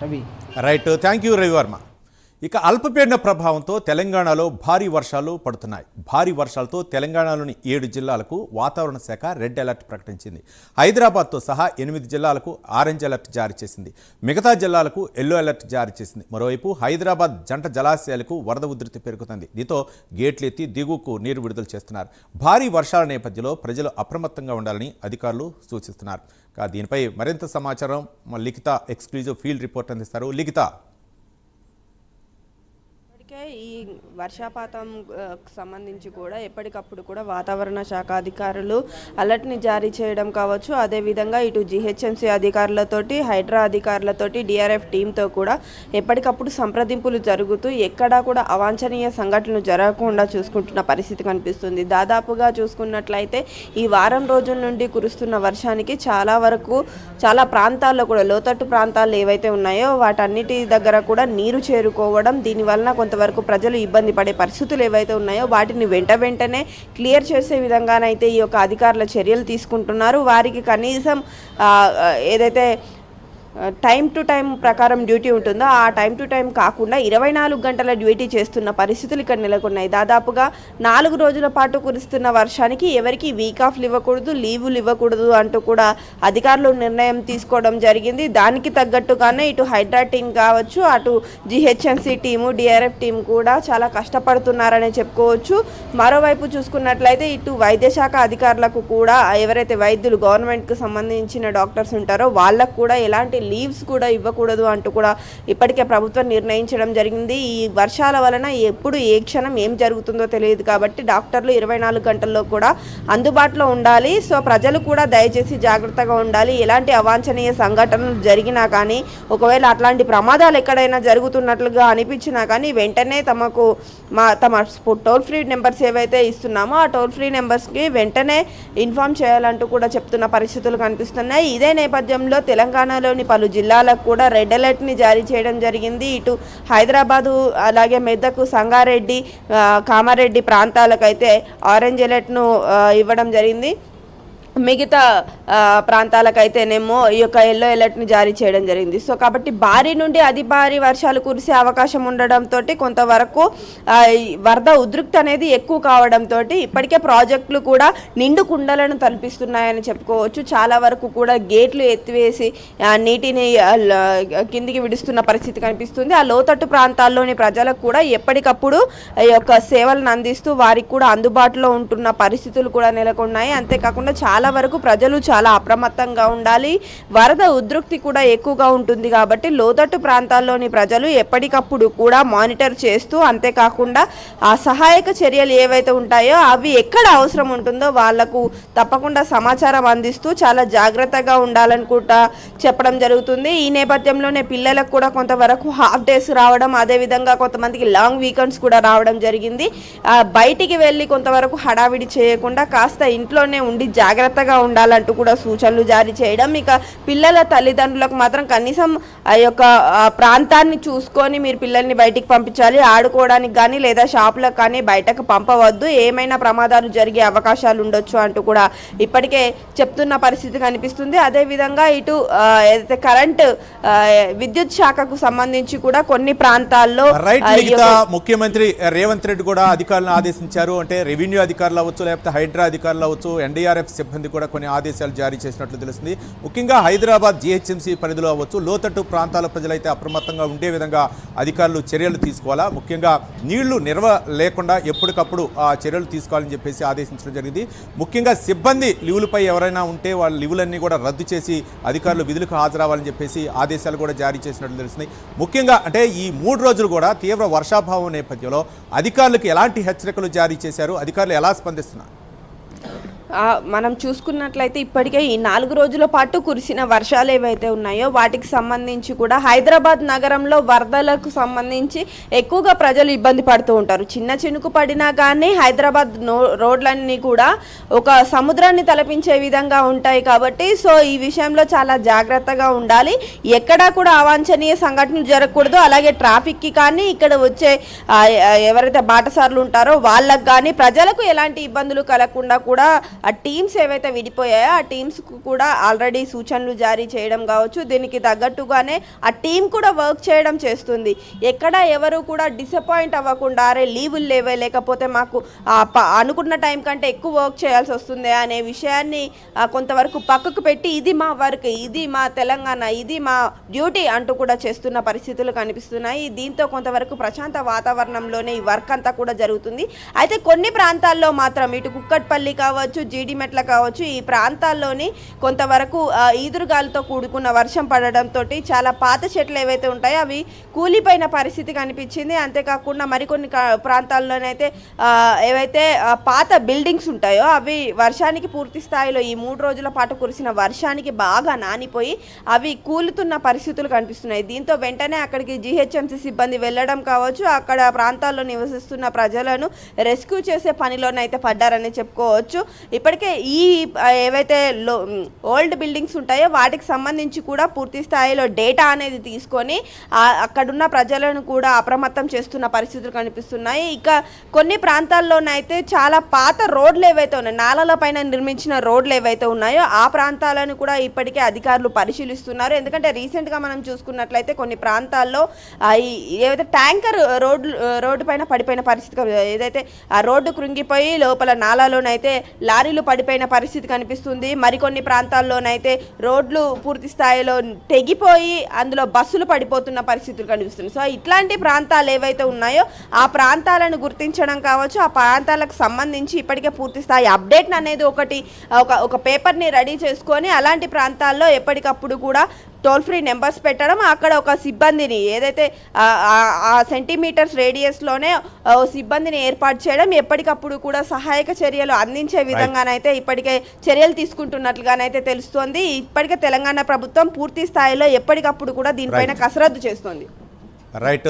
Ravi. Right. Thank you, Ravi ఇక అల్పపీడన ప్రభావంతో తెలంగాణలో భారీ వర్షాలు పడుతున్నాయి. భారీ వర్షాలతో తెలంగాణలోని ఏడు జిల్లాలకు వాతావరణ శాఖ రెడ్ అలర్ట్ ప్రకటించింది. హైదరాబాద్తో సహా ఎనిమిది జిల్లాలకు ఆరెంజ్ అలర్ట్ జారీ చేసింది. మిగతా జిల్లాలకు ఎల్లో అలర్ట్ జారీ చేసింది. మరోవైపు హైదరాబాద్ జంట జలాశయాలకు వరద ఉధృతి పెరుగుతుంది. దీంతో గేట్లు ఎత్తి దిగువకు నీరు విడుదల చేస్తున్నారు. భారీ వర్షాల నేపథ్యంలో ప్రజలు అప్రమత్తంగా ఉండాలని అధికారులు సూచిస్తున్నారు. దీనిపై మరింత సమాచారం లిఖిత ఎక్స్క్లూజివ్ ఫీల్డ్ రిపోర్ట్ అందిస్తారు. లిఖిత ఇప్పటికే ఈ వర్షాపాతం సంబంధించి కూడా ఎప్పటికప్పుడు కూడా వాతావరణ శాఖ అధికారులు అలర్ట్ని జారీ చేయడం కావచ్చు. అదేవిధంగా ఇటు జిహెచ్ఎంసీ అధికారులతోటి హైడ్రా అధికారులతోటి డిఆర్ఎఫ్ టీంతో కూడా ఎప్పటికప్పుడు సంప్రదింపులు జరుగుతూ ఎక్కడా కూడా అవాంఛనీయ సంఘటనలు జరగకుండా చూసుకుంటున్న పరిస్థితి కనిపిస్తుంది. దాదాపుగా చూసుకున్నట్లయితే ఈ వారం రోజుల నుండి కురుస్తున్న వర్షానికి చాలా వరకు చాలా ప్రాంతాల్లో కూడా లోతట్టు ప్రాంతాలు ఏవైతే ఉన్నాయో వాటన్నిటి దగ్గర కూడా నీరు చేరుకోవడం దీనివలన కొంతవరకు ప్రజలు ఇబ్బంది పడే పరిస్థితులు ఏవైతే ఉన్నాయో వాటిని వెంట వెంటనే క్లియర్ చేసే విధంగానైతే ఈ యొక్క అధికారుల చర్యలు తీసుకుంటున్నారు. వారికి కనీసం ఏదైతే టైం టు టైం ప్రకారం డ్యూటీ ఉంటుందో ఆ టైం టు టైం కాకుండా ఇరవై నాలుగు గంటల డ్యూటీ చేస్తున్న పరిస్థితులు ఇక్కడ నెలకొన్నాయి. దాదాపుగా నాలుగు రోజుల పాటు కురుస్తున్న వర్షానికి ఎవరికి వీక్ ఆఫ్లు ఇవ్వకూడదు లీవులు ఇవ్వకూడదు అంటూ కూడా అధికారులు నిర్ణయం తీసుకోవడం జరిగింది. దానికి తగ్గట్టుగానే ఇటు హైడ్రా టీం కావచ్చు అటు జిహెచ్ఎంసీ టీము డిఆర్ఎఫ్ టీం కూడా చాలా కష్టపడుతున్నారని చెప్పుకోవచ్చు. మరోవైపు చూసుకున్నట్లయితే ఇటు వైద్య శాఖ అధికారులకు కూడా ఎవరైతే వైద్యులు గవర్నమెంట్కి సంబంధించిన డాక్టర్స్ ఉంటారో వాళ్ళకు కూడా ఎలాంటి లీవ్స్ కూడా ఇవ్వకూడదు అంటూ కూడా ఇప్పటికే ప్రభుత్వం నిర్ణయించడం జరిగింది. ఈ వర్షాల వలన ఎప్పుడు ఏ క్షణం ఏం జరుగుతుందో తెలియదు కాబట్టి డాక్టర్లు ఇరవై నాలుగు గంటల్లో కూడా అందుబాటులో ఉండాలి. సో ప్రజలు కూడా దయచేసి జాగ్రత్తగా ఉండాలి. ఎలాంటి అవాంఛనీయ సంఘటనలు జరిగినా కానీ ఒకవేళ అట్లాంటి ప్రమాదాలు ఎక్కడైనా జరుగుతున్నట్లుగా అనిపించినా కానీ వెంటనే తమకు మా తమ టోల్ ఫ్రీ నెంబర్స్ ఏవైతే ఇస్తున్నామో ఆ టోల్ ఫ్రీ నెంబర్స్కి వెంటనే ఇన్ఫామ్ చేయాలంటూ కూడా చెప్తున్న పరిస్థితులు కనిపిస్తున్నాయి. ఇదే నేపథ్యంలో తెలంగాణలోని పలు జిల్లాలకు కూడా రెడ్ అలర్ట్ని జారీ చేయడం జరిగింది. ఇటు హైదరాబాదు అలాగే మెదక్ సంగారెడ్డి కామారెడ్డి ప్రాంతాలకైతే ఆరెంజ్ అలర్ట్ను ఇవ్వడం జరిగింది. మిగతా ప్రాంతాలకైతేనేమో ఈ యొక్క ఎల్లో అలర్ట్ని జారీ చేయడం జరిగింది. సో కాబట్టి భారీ నుండి అతి భారీ వర్షాలు కురిసే అవకాశం ఉండడంతో కొంతవరకు వరద ఉధృక్తి అనేది ఎక్కువ కావడంతో ఇప్పటికే ప్రాజెక్టులు కూడా నిండు కుండలను తలపిస్తున్నాయని చెప్పుకోవచ్చు. చాలా వరకు కూడా గేట్లు ఎత్తివేసి నీటిని కిందికి విడుస్తున్న పరిస్థితి కనిపిస్తుంది. ఆ లోతట్టు ప్రాంతాల్లోని ప్రజలకు కూడా ఎప్పటికప్పుడు ఈ యొక్క సేవలను అందిస్తూ వారికి కూడా అందుబాటులో ఉంటున్న పరిస్థితులు కూడా నెలకొన్నాయి. అంతేకాకుండా చాలా వరకు ప్రజలు చాలా చాలా అప్రమత్తంగా ఉండాలి. వరద ఉధృక్తి కూడా ఎక్కువగా ఉంటుంది కాబట్టి లోతట్టు ప్రాంతాల్లోని ప్రజలు ఎప్పటికప్పుడు కూడా మానిటర్ చేస్తూ అంతేకాకుండా ఆ సహాయక చర్యలు ఏవైతే ఉంటాయో అవి ఎక్కడ అవసరం ఉంటుందో వాళ్ళకు తప్పకుండా సమాచారం అందిస్తూ చాలా జాగ్రత్తగా ఉండాలని కూడా చెప్పడం జరుగుతుంది. ఈ నేపథ్యంలోనే పిల్లలకు కూడా కొంతవరకు హాఫ్ డేస్ రావడం అదేవిధంగా కొంతమందికి లాంగ్ వీకెండ్స్ కూడా రావడం జరిగింది. బయటికి వెళ్ళి కొంతవరకు హడావిడి చేయకుండా కాస్త ఇంట్లోనే ఉండి జాగ్రత్తగా ఉండాలంటూ కూడా సూచనలు జారీ చేయడం. ఇక పిల్లల తల్లిదండ్రులకు మాత్రం కనీసం ఆ యొక్క ప్రాంతాన్ని చూసుకొని మీరు పిల్లల్ని బయటికి పంపించాలి. ఆడుకోవడానికి కానీ లేదా షాపులకు కానీ బయటకు పంపవద్దు. ఏమైనా ప్రమాదాలు జరిగే అవకాశాలు ఉండొచ్చు అంటూ కూడా ఇప్పటికే చెప్తున్న పరిస్థితి కనిపిస్తుంది. అదేవిధంగా ఇటు ఏదైతే కరెంట్ విద్యుత్ శాఖకు సంబంధించి కూడా కొన్ని ప్రాంతాల్లో ముఖ్యమంత్రి రేవంత్ రెడ్డి కూడా అధికారులను ఆదేశించారు. అంటే రెవెన్యూ అధికారులు అవ్వచ్చు లేకపోతే హైడ్రా అధికారులు అవ్వచ్చు ఎన్డీఆర్ఎఫ్ సిబ్బంది కూడా కొన్ని ఆదేశాలు జారీ చేసినట్లు తెలుస్తుంది. ముఖ్యంగా హైదరాబాద్ జిహెచ్ఎంసీ పరిధిలో అవ్వచ్చు. లోతట్టు ప్రాంతాల ప్రజలైతే అప్రమత్తంగా ఉండే విధంగా అధికారులు చర్యలు తీసుకోవాలా? ముఖ్యంగా నీళ్ళు నిల్వ లేకుండా ఎప్పటికప్పుడు ఆ చర్యలు తీసుకోవాలని చెప్పేసి ఆదేశించడం జరిగింది. ముఖ్యంగా సిబ్బంది లీవులపై ఎవరైనా ఉంటే వాళ్ళ లీవులన్నీ కూడా రద్దు చేసి అధికారులు విధులకు హాజరవ్వాలని చెప్పేసి ఆదేశాలు కూడా జారీ చేసినట్లు తెలుస్తుంది. ముఖ్యంగా అంటే ఈ మూడు రోజులు కూడా తీవ్ర వర్షాభావం నేపథ్యంలో అధికారులకు ఎలాంటి హెచ్చరికలు జారీ చేశారు? అధికారులు ఎలా స్పందిస్తున్నారు? మనం చూసుకున్నట్లయితే ఇప్పటికే ఈ నాలుగు రోజుల పాటు కురిసిన వర్షాలు ఏవైతే ఉన్నాయో వాటికి సంబంధించి కూడా హైదరాబాద్ నగరంలో వరదలకు సంబంధించి ఎక్కువగా ప్రజలు ఇబ్బంది పడుతూ ఉంటారు. చిన్న చినుకు పడినా కానీ హైదరాబాద్ నో రోడ్లన్నీ కూడా ఒక సముద్రాన్ని తలపించే విధంగా ఉంటాయి కాబట్టి సో ఈ విషయంలో చాలా జాగ్రత్తగా ఉండాలి. ఎక్కడా కూడా అవాంఛనీయ సంఘటనలు జరగకూడదు. అలాగే ట్రాఫిక్కి కానీ ఇక్కడ వచ్చే ఎవరైతే బాటసార్లు ఉంటారో వాళ్ళకు కానీ ప్రజలకు ఎలాంటి ఇబ్బందులు కలగకుండా కూడా ఆ టీమ్స్ ఏవైతే విడిపోయాయో ఆ టీమ్స్ కూడా ఆల్రెడీ సూచనలు జారీ చేయడం కావచ్చు. దీనికి తగ్గట్టుగానే ఆ టీం కూడా వర్క్ చేయడం చేస్తుంది. ఎక్కడ ఎవరు కూడా డిసప్పాయింట్ అవ్వకుండా అరే లీవులు లేవే లేకపోతే మాకు అనుకున్న టైం కంటే ఎక్కువ వర్క్ చేయాల్సి వస్తుంది అనే విషయాన్ని కొంతవరకు పక్కకు పెట్టి ఇది మా వర్క్ ఇది మా తెలంగాణ ఇది మా డ్యూటీ అంటూ కూడా చేస్తున్న పరిస్థితులు కనిపిస్తున్నాయి. దీంతో కొంతవరకు ప్రశాంత వాతావరణంలోనే ఈ వర్క్ అంతా కూడా జరుగుతుంది. అయితే కొన్ని ప్రాంతాల్లో మాత్రం ఇటు కుక్కట్పల్లి కావచ్చు జీడిమెట్ల కావచ్చు ఈ ప్రాంతాల్లోని కొంతవరకు ఈదురుగాలితో కూడుకున్న వర్షం పడడంతో చాలా పాత చెట్లు ఏవైతే ఉంటాయో అవి కూలిపోయిన పరిస్థితి కనిపించింది. అంతేకాకుండా మరికొన్ని ప్రాంతాల్లోనైతే ఏవైతే పాత బిల్డింగ్స్ ఉంటాయో అవి వర్షానికి పూర్తి స్థాయిలో ఈ మూడు రోజుల పాటు కురిసిన వర్షానికి బాగా నానిపోయి అవి కూలుతున్న పరిస్థితులు కనిపిస్తున్నాయి. దీంతో వెంటనే అక్కడికి జీహెచ్ఎంసీ సిబ్బంది వెళ్ళడం కావచ్చు అక్కడ ప్రాంతాల్లో నివసిస్తున్న ప్రజలను రెస్క్యూ చేసే పనిలోనైతే పడ్డారని చెప్పుకోవచ్చు. ఇప్పటికే ఈ ఏవైతే లో ఓల్డ్ బిల్డింగ్స్ ఉంటాయో వాటికి సంబంధించి కూడా పూర్తి స్థాయిలో డేటా అనేది తీసుకొని అక్కడున్న ప్రజలను కూడా అప్రమత్తం చేస్తున్న పరిస్థితులు కనిపిస్తున్నాయి. ఇక కొన్ని ప్రాంతాల్లోనైతే చాలా పాత రోడ్లు ఏవైతే ఉన్నాయి నాలల పైన నిర్మించిన రోడ్లు ఏవైతే ఉన్నాయో ఆ ప్రాంతాలను కూడా ఇప్పటికే అధికారులు పరిశీలిస్తున్నారు. ఎందుకంటే రీసెంట్గా మనం చూసుకున్నట్లయితే కొన్ని ప్రాంతాల్లో ఏవైతే ట్యాంకర్ రోడ్లు రోడ్డు పైన పడిపోయిన పరిస్థితి ఏదైతే ఆ రోడ్డు కృంగిపోయి లోపల నాలాలోనైతే లారీలు పడిపోయిన పరిస్థితి కనిపిస్తుంది. మరికొన్ని ప్రాంతాల్లోనైతే రోడ్లు పూర్తి స్థాయిలో తెగిపోయి అందులో బస్సులు పడిపోతున్న పరిస్థితులు కనిపిస్తుంది సో ఇట్లాంటి ప్రాంతాలు ఏవైతే ఉన్నాయో ఆ ప్రాంతాలను గుర్తించడం కావచ్చు ఆ ప్రాంతాలకు సంబంధించి ఇప్పటికే పూర్తి స్థాయి అప్డేట్ అనేది ఒకటి ఒక ఒక పేపర్ని రెడీ చేసుకొని అలాంటి ప్రాంతాల్లో ఎప్పటికప్పుడు కూడా టోల్ ఫ్రీ నెంబర్స్ పెట్టడం అక్కడ ఒక సిబ్బందిని ఏదైతే ఆ- సెంటీమీటర్స్ రేడియస్లోనే సిబ్బందిని ఏర్పాటు చేయడం ఎప్పటికప్పుడు కూడా సహాయక చర్యలు అందించే విధంగానైతే ఇప్పటికే చర్యలు తీసుకుంటున్నట్లుగానైతే తెలుస్తోంది. ఇప్పటికే తెలంగాణ ప్రభుత్వం పూర్తి స్థాయిలో ఎప్పటికప్పుడు కూడా దీనిపైన కసరత్తు చేస్తోంది. రైట్